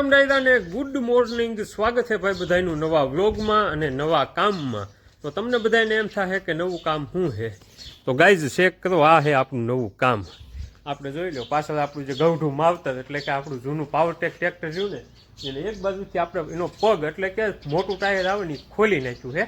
રામ ડાયરા ને good morning. સ્વાગત છે ભાઈ બધાનું નવા વ્લોગમાં અને નવા કામમાં. તો તમને બધાને એમ થાય કે નવું કામ શું છે તો ગાઈઝ ચેક કરો, આ છે આપણું નવું કામ. આપણે જોઈ લો, પાછળ આપણું જે ગૌઢું માવતર, એટલે કે આપણું જૂનું પાવરટેક ટ્રેક્ટર રહ્યું ને, એને એક બાજુથી આપણે એનો પગ, એટલે કે મોટું ટાયર આવે ને ખોલી નાખ્યું છે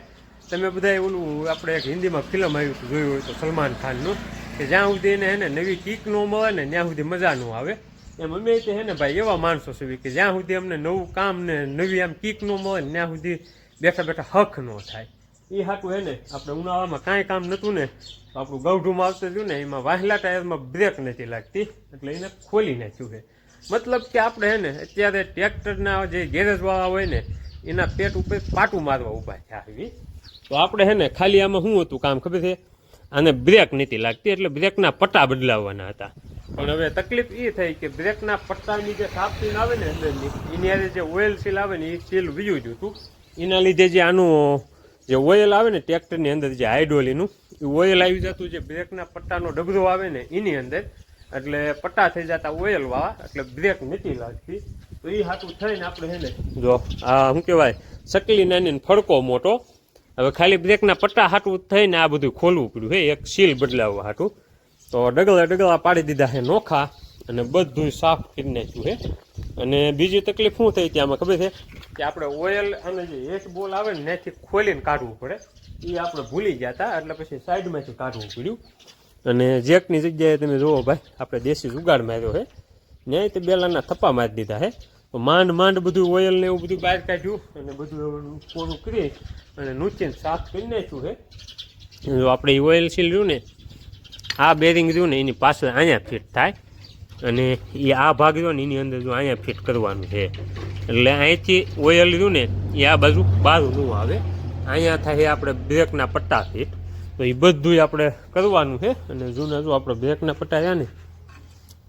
તમે બધા ઓલું આપણે એક હિન્દીમાં ફિલ્મ આવ્યું જોયું હોય તો સલમાન ખાનનું, કે જ્યાં સુધી એને હે ને નવી કિક ન મળે ને ત્યાં સુધી મજા ન આવે. એમ અમે તે હે ને ભાઈ એવા માણસો છે કે જ્યાં સુધી અમને નવું કામ ને નવી આમ કીક ન મળે ત્યાં સુધી બેઠા બેઠા હક ન થાય. એ હાટું હે ને આપણે ઉનાળામાં કાંઈ કામ નહોતું ને તો આપણું ગૌઢું આવતું હતું ને એમાં વાહલા ટાયરમાં બ્રેક નથી લાગતી, એટલે એને ખોલી નાખ્યું છે. મતલબ કે આપણે હે ને અત્યારે ટ્રેક્ટરના જે ગેરેજવાળા હોય ને, એના પેટ ઉપર પાટું મારવા ઊભા છે આવી તો આપણે હે ને ખાલી આમાં શું હતું કામ ખબર છે? આને બ્રેક નથી લાગતી, એટલે બ્રેકના પટ્ટા બદલાવવાના હતા. પણ હવે તકલીફ એ થઈ કે બ્રેકના પટ્ટાની જે સાફ સીલ આવે ને અંદરની, એની હારે જે ઓઇલ સીલ આવે ને એ સીલ વીજું જ હતું. એના લીધે જે આનું, જે ઓઇલ આવે ને ટ્રેક્ટરની અંદર જે હાઇડ્રોલીનું, એ ઓઇલ આવી જતું, જે બ્રેકના પટ્ટાનો ડબરો આવે ને એની અંદર, એટલે પટ્ટા થઈ જતા ઓઇલ વાળા, એટલે બ્રેક નથી લાગતી. તો એ હાટું થઈને આપણે છે ને જો, આ શું કહેવાય, સકલી નાની ફડકો મોટો. હવે ખાલી બ્રેકના પટ્ટા હાટું થઈને આ બધું ખોલવું પડ્યું. હે, એક સીલ બદલાવવા હાટું. તો ડગલા ડગલા પાડી દીધા છે નોખા અને બધું સાફ કરી નાખ્યું છે. અને બીજી તકલીફ શું થઈ ત્યાં ખબર છે? કે આપણે ઓઇલ અને જે એક બોલ આવે ને ત્યાંથી ખોલીને કાઢવું પડે. એ આપણે ભૂલી ગયા હતા, એટલે પછી સાઈડમાંથી કાઢવું પડ્યું. અને જેકની જગ્યાએ તમે જુઓ ભાઈ, આપણે દેશી જુગાડ માર્યો છે. ન્યાય તે બેલાના થપ્પા મારી દીધા છે. તો માંડ માંડ બધું ઓઇલ ને એવું બધું બહાર કાઢ્યું અને બધું થોડું કોરું અને નૂચીને સાફ કરી નાખ્યું છે. જો આપણે ઓઇલ સીલ રહ્યું ને આ બેરિંગ રહ્યું ને એની પાછળ અહીંયા ફિટ થાય અને એ આ ભાગ રહ્યો ને એની અંદર જો અહીંયા ફિટ કરવાનું છે. એટલે અહીંથી ઓઇલ રહ્યું ને એ આ બાજુ બહાર ન આવે. અહીંયા થાય આપણે બ્રેકના પટ્ટા ફિટ તો એ બધું આપણે કરવાનું છે અને જૂના જો આપણે બ્રેકના પટ્ટા રહ્યા ને,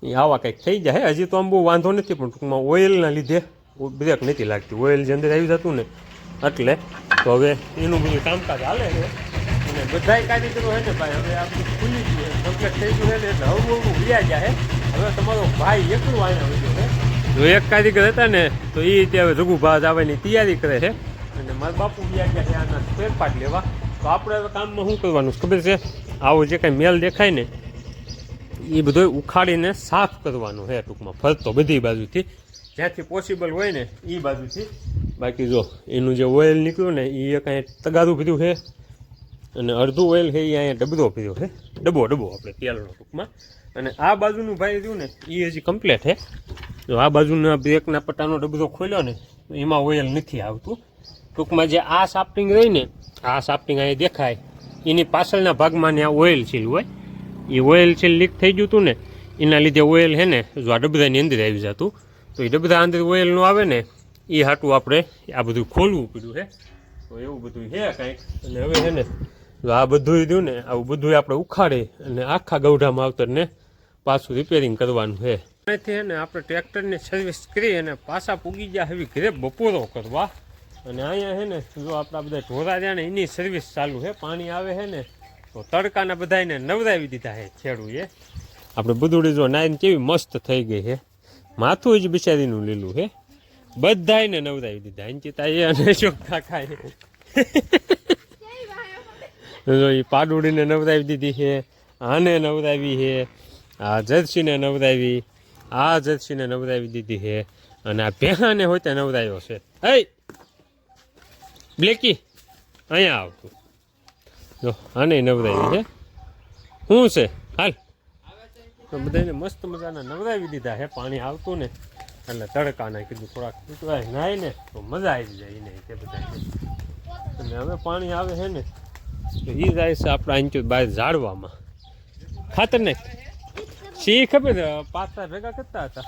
એ આવા કંઈક થઈ જાય. હજી તો આમ બહુ વાંધો નથી, પણ ટૂંકમાં ઓઇલના લીધે બ્રેક નથી લાગતી. ઓઇલ જે અંદર આવી જતું ને, એટલે તો હવે એનું બધું કામકાજ હાલે છે. અને બધાય કારીગરો છે ને ભાઈ હવે આપણું ખુલી ગયું કમ્પ્લીટ થઈ ગયું છે ને એટલે હવું હવું વ્યા જાય હવે તમારો ભાઈ એકલું અહીંયા વધ્યો છે. જો એક કારીગર હતા ને તો એ ત્યાં હવે જગુ ભાત આવવાની તૈયારી કરે છે. અને મારા બાપુ વ્યા ગયા છે આના ફેરફાર લેવા. તો આપણે હવે કામમાં શું કરવાનું? છે ખબર છે? આવું જે કાંઈ મેલ દેખાય ને એ બધું ઉખાડીને સાફ કરવાનું છે ટૂંકમાં. ફરતો બધી બાજુથી. જ્યાંથી પોસિબલ હોય ને એ બાજુથી. બાકી જો એનું જે ઓઇલ નીકળ્યું ને એ કાંઈ તગારું ભર્યું છે. અને અડધું ઓઇલ છે એ અહીંયા ડબરો પીધો છે. ડબ્બો ડબ્બો આપણે તેલનો ટૂંકમાં. અને આ બાજુનું ભાઈ રહ્યું ને, એ હજી કમ્પ્લીટ છે. જો આ બાજુના બ્રેકના પટ્ટાનો ડબરો ખોલ્યો ને એમાં ઓઇલ નથી આવતું. ટૂંકમાં જે આ સાફ્ટિંગ રહી ને, આ સાફ્ટિંગ અહીંયા દેખાય. એની પાછળના ભાગમાં ને આ ઓઇલ સીલ હોય. એ ઓઇલ સીલ લીક થઈ ગયું હતું ને, એના લીધે ઓઇલ છે ને, જો આ ડબરાની અંદર આવી જતું. તો એ ડબરા અંદર ઓઇલનું આવે ને, એ હાટું આપણે આ બધું ખોલવું પડ્યું છે. તો એવું બધું છે કાંઈક. અને હવે છે ને આ બધું દઉં ને, આવું બધું આપણે ઉખાડી અને આખા ગૌઢા માવતરને પાછું રિપેરિંગ કરવાનું છે. અહીંથી ને આપણે ટ્રેક્ટરની સર્વિસ કરી અને પાછા પૂગી ગયા હવે ઘરે બપોરો કરવા. અને અહીંયા છે ને, જો આપણા બધા ઢોરા રહ્યા ને, એની સર્વિસ ચાલુ છે. પાણી આવે છે ને, તો તડકાના બધાને નવરાવી દીધા છે ખેડૂએ આપણે બધુડી જો નાઈને કેવી મસ્ત થઈ ગઈ છે માથું જ બિચારીનું લીલું છે બધાયને નવરાવી દીધા. અંચિતા એ અને ચોખ્ખા ખાય એ પાડુડીને નવરાવી દીધી છે, આને નવરાવી છે, આ જર્સીને નવરાવી, આ જર્સીને નવરાવી દીધી છે, અને આ ભેહાને હોય ત્યાં નવરાયો છે. હે! બ્લેકી, અહીંયા આવતું જો, આને નવરાવી છે. શું છે? હાલ. તો બધાને મસ્ત મજાના નવરાવી દીધા છે, પાણી આવતું ને, એટલે તડકાને કીધું થોડાક ટૂંકવાય નાય ને તો મજા આવી જાય એને તે બધા અને હવે પાણી આવે છે ને તો એ જાય છે આપણા અહીં બહાર ઝાડવામાં. ખાતર ને સી ખબર ને પાછા ભેગા કરતા હતા.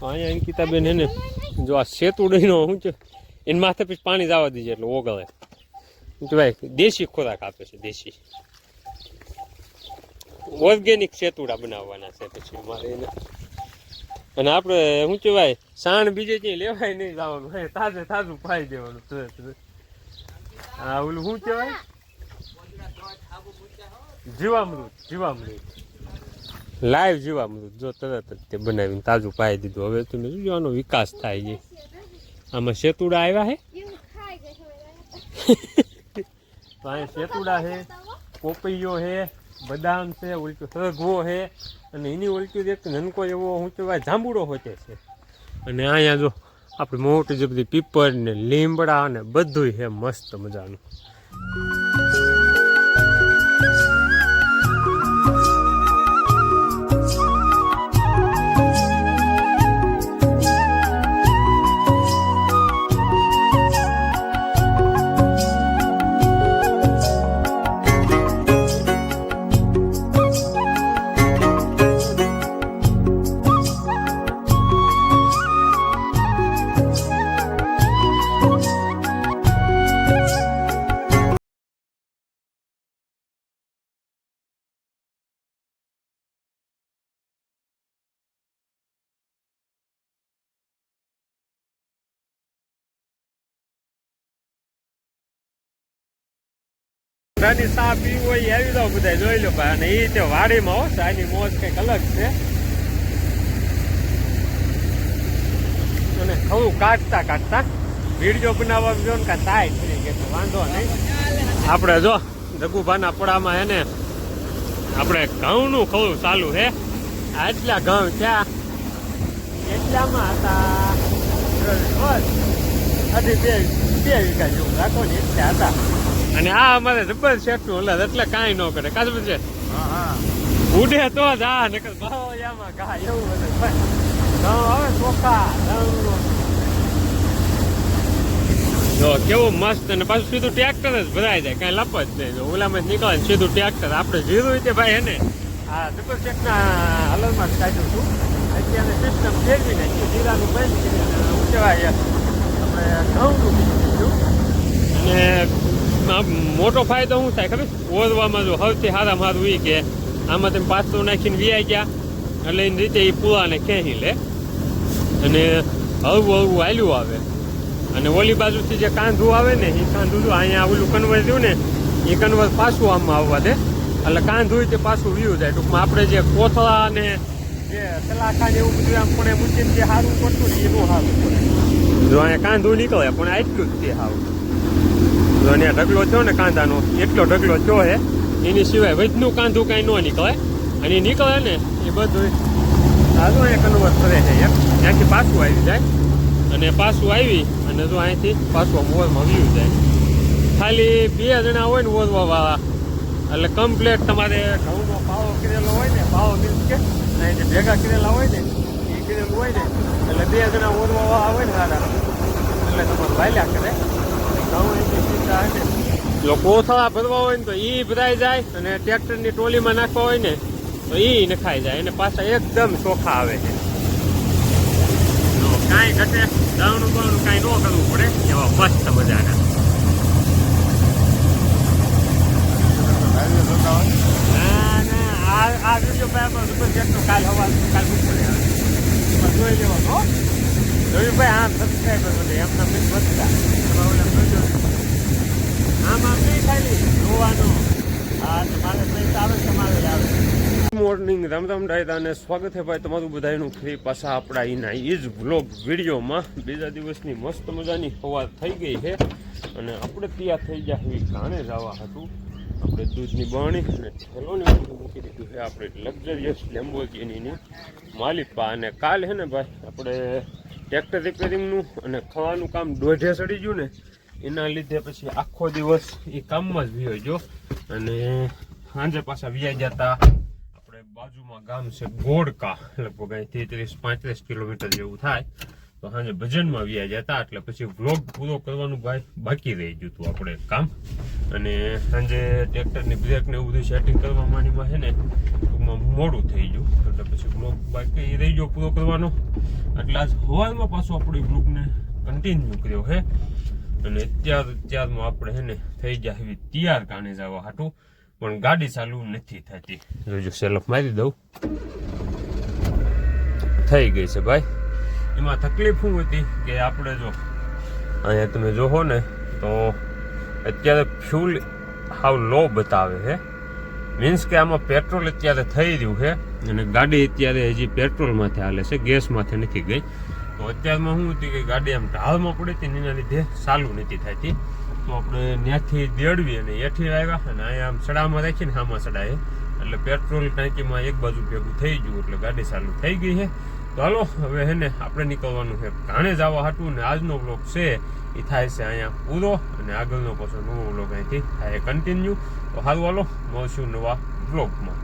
અહીંયા અહીંયા અંકિતાબેન એને જો આ સેતુડીનો શું છે, એને માથે પછી પાણી જવા દીજે એટલે ઓગળે. કહેવાય દેશી ખોરાક આપે છે, દેશી. ઓર્ગેનિક સેતુડા બનાવવાના છે પછી મારે એને. અને આપણે શું કહેવાય સાણ બીજે ક્યાંય લેવાય નહીં જવાનું. તાજે તાજું પાઈ દેવાનું. આ ઓલું શું કહેવાય? જીવામૃત જીવામૃત. લાઈવ જીવામૃત. જો તરત જ તે બનાવીને તાજું પાઈ દીધું. હવે તમે જોજો આનો વિકાસ થાય છે. આમાં સેતુડા આવ્યા હે? અહીંયા સેતુડા છે પોપૈયો છે બદામ છે ઉલટું સરગવો છે અને એની ઉલટું એક નનકો એવો હું કહેવાય જાંબુડો હોતે છે. અને અહીંયા જો આપણે મોટી જે બધી પીપર ને લીમડા ને બધું છે મસ્ત મજાનું. નાની સા પીવી હોય આવી દો બધા જોઈ લો ભાઈ, અને એ તે વાડીમાં હો, સાની મોજ કંઈક અલગ છે. અને ખવું કાઢતા કાઢતા વીડિયો બનાવવા જો ને કાંઈ થાય કે વાંધો નહીં. આપણે જો દગુભાના પડામાં એને આપણે ઘઉંનું ખવું ચાલુ છે. આટલા ઘઉં ત્યાં એટલામાં હતા. હજી બે બે વીઘા જેવું રાખો ને, એટલા હતા. અને આ અમારે જબર શેઠનું ઓલા એટલે કાંઈ ન કરે. કાજ છે ઉડે તો જ આ નકર બાવળિયામાં ઘા એવું બધું. આવે ચોખા જો કેવું મસ્ત અને પાછું સીધું ટ્રેક્ટર જ ભરાઈ જાય કાંઈ લપ જ નહીં. જો ઓલામાં જ નીકળે સીધું ટ્રેક્ટર. આપણે જીરું રીતે ભાઈ હે ને આ જબર શેઠના હલરમાં જ કાઢ્યું છું અત્યારે સિસ્ટમ ફેરવી નાખી જીરાનું બંધ કરી શું કહેવાય આપણે ઘઉંનું અને મોટો ફાયદો શું થાય ખબર? ઓરવામાં જો સૌથી સારામાં સારું એ કે આમાં તમે પાછું નાખીને વ્યાઈ ગયા, એટલે એની રીતે એ પૂળાને ખેંચી લે. અને હળવું હળવું હાલ્યું આવે. અને ઓલી બાજુથી જે કાંધું આવે ને એ કાંધું જો અહીંયા ઓલું કન્વર થયું ને એ કન્વર પાછું આમાં આવવા દે. એટલે કાંધું તે પાછું વ્યૂ જાય. ટૂંકમાં આપણે જે કોથળા અને જે સલાખા ને એવું બધું આમ પણ મૂકીને જે સારું પડતું ને એ બહુ સારું જો અહીંયા કાંધું નીકળે, પણ આટલું જ તે સારું જો અહીંયા ઢગલો થયો ને કાંદાનો. એટલો ઢગલો થયો હે. એની સિવાય વચનું કાંદું કાંઈ ન નીકળે. અને એ નીકળે ને એ બધું સારું અહીંયા કન્વર્ટ કરે છે એમ. ત્યાંથી પાછું આવી જાય. અને પાછું આવી અને જો અહીંથી પાછું મોરમાં વ્યૂ જાય. ખાલી બે જણા હોય ને ઓરવા વાળા એટલે કમ્પ્લેટ તમારે ઘઉંનો પાવો કરેલો હોય ને, પાવો મીન્સ કે અહીં જે ભેગા કરેલા હોય ને, એ કરેલું હોય ને, એટલે બે જણા ઓરવા વાળા હોય ને સારા. એટલે તમારે વાલ્યા કરે. જો કોથળા ભરવા હોય ને તો ઈ ભરાઈ જાય અને ટ્રેક્ટરની ટોલીમાં નાખવા હોય ને તો ઈ નખાઈ જાય અને પાછા એકદમ ચોખા આવે છે. કાંઈ ઘટે દાવણું બાવણું કાંઈ ન કરવું પડે, એવા મસ્ત મજાના. ના ના, આ આ વીડિયો ભાઈ સુપર જેટલો કાલ હવા કાલ જોઈ લેવાનો. રવિભાઈ હા સબસ્ક્રાઈબર વધે એમના મિસ વધતા. મોર્નિંગ રામ રામ અને સ્વાગત છે ભાઈ તમારું બધાનું ફ્રી પાછા આપણા એના એ જ વ્લોગ વિડીયોમાં. બીજા દિવસની મસ્ત મજાની સવાર થઈ ગઈ છે અને આપણે તૈયાર થઈ ગયા એવી કાણે જવા હતું આપણે દૂધની બરણી અને છેલોની મૂકી દીધું છે. આપણે લક્ઝરિયસ લેમ્બોર્ગિનીની માલિપા અને કાલ છે ને ભાઈ આપણે ટ્રેક્ટર રિપેરિંગનું અને ખવાનું કામ દોઢે સડી ગયું ને, એના લીધે પછી આખો દિવસ એ કામમાં જ વિયો જો અને સાંજે પાછા વ્યાઈ જતા આપણે બાજુમાં ગામ છે ગોડકા, લગભગ અહીંથી ત્રીસ પાંત્રીસ કિલોમીટર જેવું થાય. તો સાંજે ભજનમાં વ્યાઈ જતા, એટલે પછી વ્લોગ પૂરો કરવાનું ભાઈ બાકી રહી ગયું હતું આપણે કામ. અને સાંજે ટ્રેક્ટરની બ્રેક ને એવું બધું સેટિંગ કરવા માંડીમાં છે ને, ટૂંકમાં મોડું થઈ ગયું. એટલે પછી વ્લોગ બાકી રહી ગયો પૂરો કરવાનો. એટલે આજ હવાલમાં પાછો આપણે બ્લોગને કન્ટિન્યુ કર્યો છે અને અત્યાર અત્યારમાં આપણે હે ને થઈ જાય એવી તૈયાર કાને જવા હાટું. પણ ગાડી ચાલુ નથી થતી. જોજો સેલ્ફ મારી દઉં. થઈ ગઈ છે ભાઈ. એમાં તકલીફ શું હતી કે આપણે જો અહીંયા તમે જોહો ને, તો અત્યારે ફ્યુલ હાવ લો બતાવે છે મીન્સ કે આમાં પેટ્રોલ અત્યારે થઈ રહ્યું છે અને ગાડી અત્યારે હજી પેટ્રોલમાંથી હાલે છે, ગેસમાંથી નથી ગઈ. તો અત્યારમાં શું હતી કે ગાડી આમ ઢાળમાં પડી હતી એના લીધે ચાલુ નથી થતી તો આપણે ત્યાંથી દેડવી અને એઠી આવ્યા અને અહીંયા આમ સડામાં રાખીને આમાં સડાય એટલે પેટ્રોલ ટાંકીમાં એક બાજુ ભેગું થઈ ગયું, એટલે ગાડી ચાલુ થઈ ગઈ છે. હાલો હવે હે ને આપણે નીકળવાનું છે ઘાણે જવા હાટું ને આજનો બ્લોગ છે એ થાય છે અહીંયા પૂરો અને આગળનો પાછો નવો બ્લોગ અહીંથી થાય કન્ટિન્યુ તો સારું હાલો, મળશું નવા બ્લોગમાં